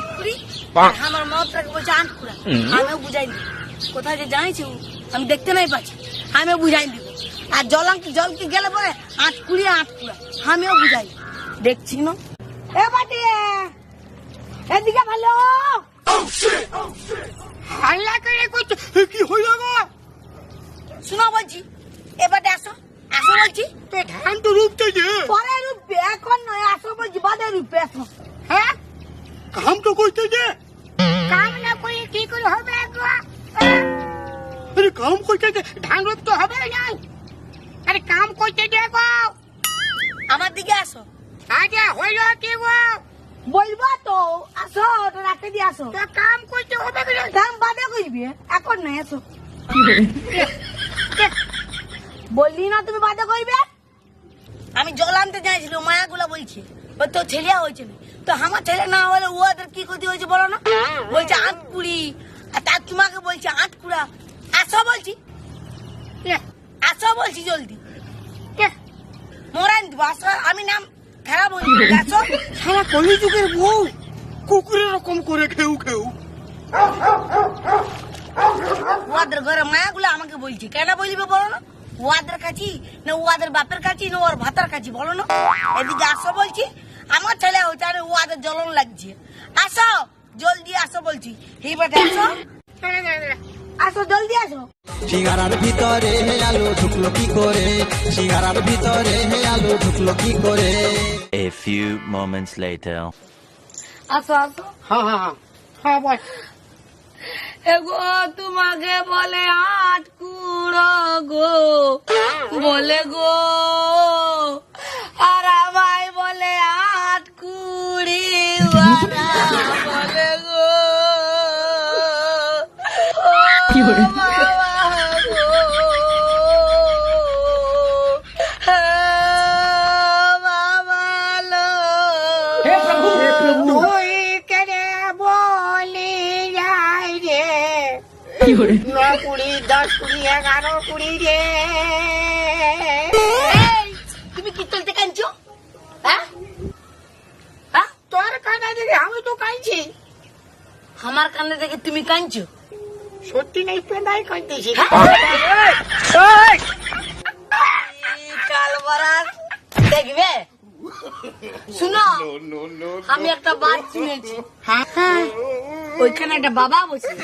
আটকুড়ি আমার মতটাকে বলছে আটকুড়া আমিও বুঝাই দিব কোথায় যে জানিছি আমি দেখতে নাই পাচ্ছি। আমিও বুঝাই দিব আর জলাঙ্কি জলকে গেলে পরে আটকুড়ি আটকুড়া। আমিও বুঝাই দেখছি না। এ বাটি এদিকে ভালো। হাল্লা করে কইছে কি হইল গো? শোনো বলছি এবারে আসো। আসো বলছি। তো ধান তো রূপতে যে। পরে রূপে এখন নয় আসো বলছি বাদে রূপে আসো হ্যাঁ? কাম তো করতে যে কাম না করে কি করে হবে আরে কাম করতে যে ধান রূপতে হবে না। আরে কাম করতে যে গো। আমার দিকে আসো। আগে হইল কি গো? বলব তো আসো রাখতে দিয়ে আসো। তো কাম করতে হবে কি দাম বাদে করবি এখন নয় আসো। বললি না তুমি বাদে করবে আমি জল আনতে চাইছিল মায়াগুলা বলছি। ও তো ছেলে হয়েছে। না। তো আমার ছেলে না হলে ওদের কি ক্ষতি হয়েছে বলো না? বলছে আট কুড়ি আর তার তোমাকে বলছে আট কুড়া আসো বলছি। আসো বলছি জলদি। আসো আমি নাম হয়ে যাবে। আসো। সারা কলি যুগের বউ। কুকুরের রকম করে খেউ খেউ। ওদের ঘরে মায়াগুলো আমাকে বলছে। কেন বলবে বলো না? ওয়াদের কাছে না ওয়াদের বাপের কাছে না ওর ভাতার কাছে বলো না? এদিকে আসো বলছি। আমার ছেলে আর ওয়াদের জ্বলন লাগছে। আসো জলদি আসো বলছি। এই বাটে আসো। আসো জলদি আসো। সিঙ্গারার ভিতরে হে আলো ঢুকলো কি করে? সিঙ্গারার ভিতরে হে আলো ঢুকলো কি করে? A few moments later. আসো আসো। হ্যাঁ হ্যাঁ হ্যাঁ। হ্যাঁ বল। এগো তোমাকে বলে আট কুড়ো গো। বলে গো ন কুড়ি দশ কুড়ি এগারো কুড়ি রে তুমি কি চলতে কাঁদছো হ্যাঁ হ্যাঁ তোর কানা দিকে আমি তো কাঁদছি আমার কানে দেখে তুমি কাঁদছো সত্যি নেই পেন্দাই কাঁদতেছি কাল দেখবে শুনো আমি একটা বাদ শুনেছি হ্যাঁ ওইখানে একটা বাবা বসে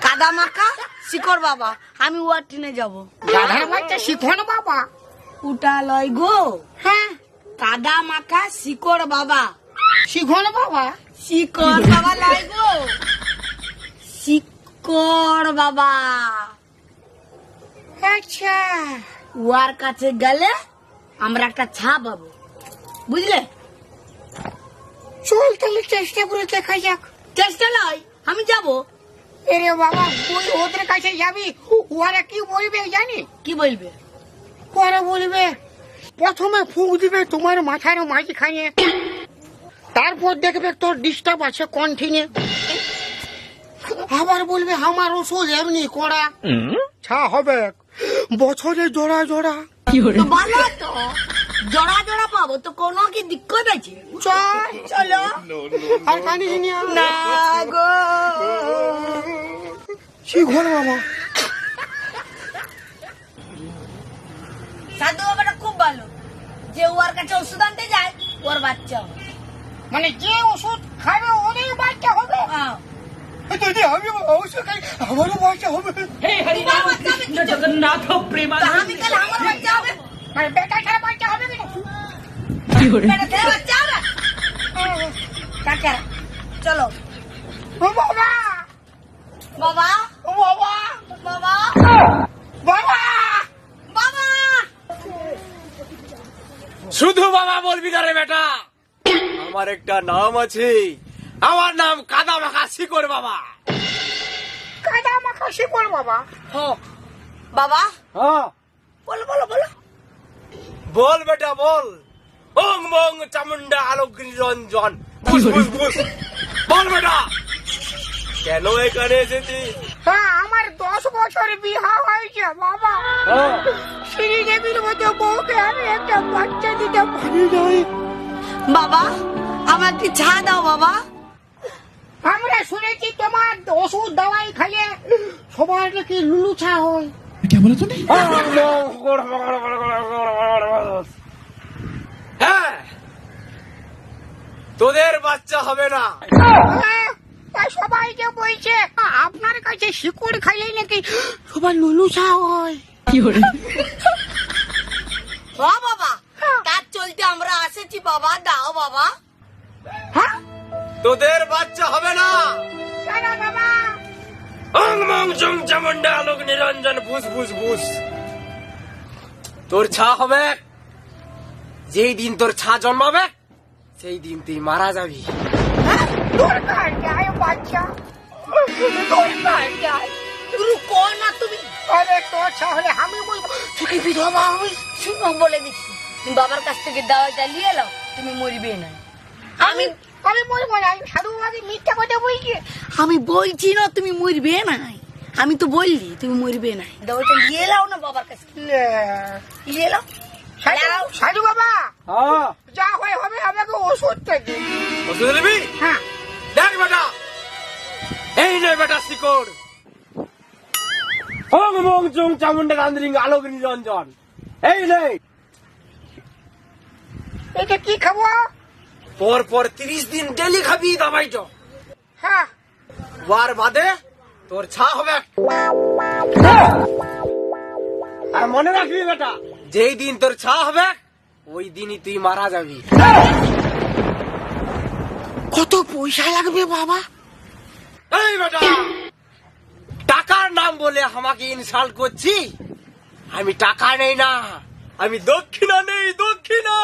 কাদা মাখা শিকড় বাবা আমি ওয়ার টিনে যাব। গাধার বাচ্চা শিখন বাবা? উটা লয় গো। হ্যাঁ। কাদা মাখা শিকড় বাবা। শিখন বাবা? শিকড় বাবা লয় গো। শিকড় বাবা। আচ্ছা। ওয়ার কাছে গেলে আমরা একটা ছা পাবো। বুঝলে? চল তাহলে চেষ্টা করে দেখা যাক। চেষ্টা নয় আমি যাব। এরে বাবা তুই ওদের কাছে যাবি? ওরা কি বলবে জানি কি বলবে? ওরা বলবে প্রথমে ফুক দিবে তোমার মাথার মাঝখানে। তারপর দেখবে তোর ডিস্টার্ব আছে কন্টিনে আবার বলবে আমার ওষুধ এমনি করা। ছা হবে বছরে জোড়া জোড়া। তো ভালো তো জোড়া জোড়া পাবো তো কোনো কি দিক্কত আছে? চল চলো। আর কানিস নিয়ে না গো। শিখর বাবা সাধু বাবাটা খুব ভালো। যে ওর কাছে ওষুধ আনতে যায় ওর বাচ্চা হবে। মানে যে ওষুধ খাবে ওরই বাচ্চা হবে। যদি আমি অবশ্যই খাই আমারও বাচ্চা হবে। তোমার বাচ্চা হবে কি জগন্নাথ তো আমি কাল আমার বাচ্চা হবে? মানে বেটা ছাড়া বাচ্চা হবে বেটা ছেলে বাচ্চা হবে? কাকে? চলো। ও বাবা বাবা! বাবা বাবা বাবা বাবা শুধু বাবা বলবি না রে বেটা। আমার একটা নাম আছে। আমার নাম কাদা মাখা শিকড় বাবা। কাদা মাখা শিকড় বাবা? হ্যাঁ। বাবা? হ্যাঁ। বলো বলো বলো। বল বেটা বল। ওং মং চামুন্ডা আলোক রঞ্জন বল বেটা। কেন এখানে এসেছিস? হ্যাঁ আমার দশ বছর বিহা হয়েছে বাবা হ্যাঁ। শ্রীদেবীর মতো বউকে আমি একটা বাচ্চা দিতে পারি নাই বাবা আমার কি দাও বাবা আমরা শুনেছি তোমার ওষুধ দাওয়াই খাইয়ে সবার নাকি লুলুছা হয় হ্যাঁ তোদের বাচ্চা হবে না হ্যাঁ, সবাই যে বলছে আপনার কাছে শিকড় খাইলে নাকি সবার লুলুছা হয়। ও বাবা তার চলতে আমরা এসেছি বাবা দাও বাবা। হ্যাঁ? তোদের বাচ্চা হবে না। কেন বাবা? অং মং চং চামুন্ডা আলোক নিরঞ্জন ভুস ভুস ভুস। তোর ছা হবে। যেই দিন তোর ছা জন্মাবে সেই দিন তুই মারা যাবি। দরকার যায় বাচ্চা। কো না তুমি? আরে তোর তাহলে আমি বলব তুই কি বিধবা হবি? শুনো বলে দিচ্ছি। তুমি বাবার কাছ থেকে দাওয়াটা নিয়ে এলো তুমি মরবে না। আমি আমি বলব না আমি সাধু বাবাকে মিথ্যা কথা বলছি। আমি বলছি না তুমি মরবে না। আমি তো বললি তুমি মরবে না। দাওয়াটা নিয়ে এলাও না বাবার কাছে নিয়ে এলাও সাধু সাধু বাবা! হ্যাঁ। যা হয় হবে আমাকে ওষুধটা দিন ওষুধ নিবি হ্যাঁ। দেখ বেটা। এই নে বেটা শিকড়। অং মং চং চামুন্ডা গান্দ্রিং আলোক নিরঞ্জন এই নে। এটা কি খাব? পর পর তিরিশ দিন ডেলি খাবি দাবাইটো। হ্যাঁ বার বাদে তোর ছা হবে আর মনে রাখবি বেটা যেই দিন তোর ছা হবে ওই দিনই তুই মারা যাবি। কত পয়সা লাগবে বাবা? টাকার নাম বলে আমাকে ইনসাল্ট করছি? আমি টাকা নেই না আমি দক্ষিণা নেই দক্ষিণা!